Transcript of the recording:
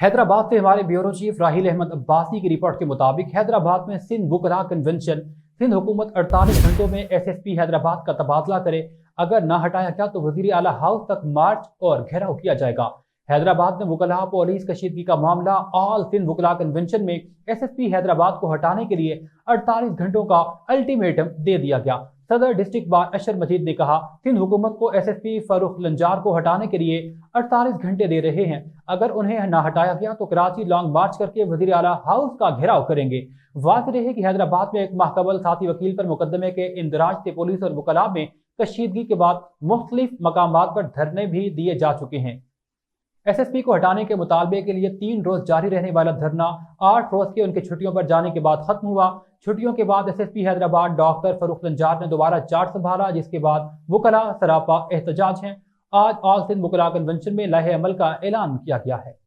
حیدرآباد سے ہمارے bureau chief Raheel Ahmed Abbasi کی رپورٹ کے مطابق حیدرآباد میں سندھ بکرا کنونشن سندھ حکومت 48 گھنٹوں میں ایس ایس پی حیدرآباد کا تبادلہ کرے، اگر نہ ہٹایا گیا تو وزیر اعلیٰ ہاؤس تک مارچ اور گھیراؤ کیا جائے گا۔ حیدرآباد میں وکلا پولیس کشیدگی کا معاملہ آل سندھ وکلا کنونشن میں ایس ایس پی حیدرآباد کو ہٹانے کے لیے 48 گھنٹوں کا الٹیمیٹم دے دیا گیا۔ صدر ڈسٹرکٹ بار اشر مجید نے کہا سندھ حکومت کو S S P Farooq Lanjar کو ہٹانے کے لیے 48 گھنٹے دے رہے ہیں۔ اگر انہیں نہ ہٹایا گیا تو کراچی لانگ مارچ کر کے وزیر اعلیٰ ہاؤس کا گھیراؤ کریں گے۔ واضح رہے کہ حیدرآباد میں ایک ماہ قبل ساتھی وکیل پر مقدمے کے اندراج سے پولیس اور وکلاء میں کشیدگی کے بعد مختلف مقامات پر دھرنے بھی دیے جا چکے ہیں۔ ایس ایس پی کو ہٹانے کے مطالبے کے لیے تین روز جاری رہنے والا دھرنا، آٹھ روز کے ان کے چھٹیوں پر جانے کے بعد ختم ہوا۔ چھٹیوں کے بعد S S P Hyderabad doctor Farrukh Lanjar نے دوبارہ چارٹ سنبھالا، جس کے بعد وکلا سراپا احتجاج ہیں۔ آج آل سندھ وکلا کنونشن میں لائحہ عمل کا اعلان کیا گیا ہے۔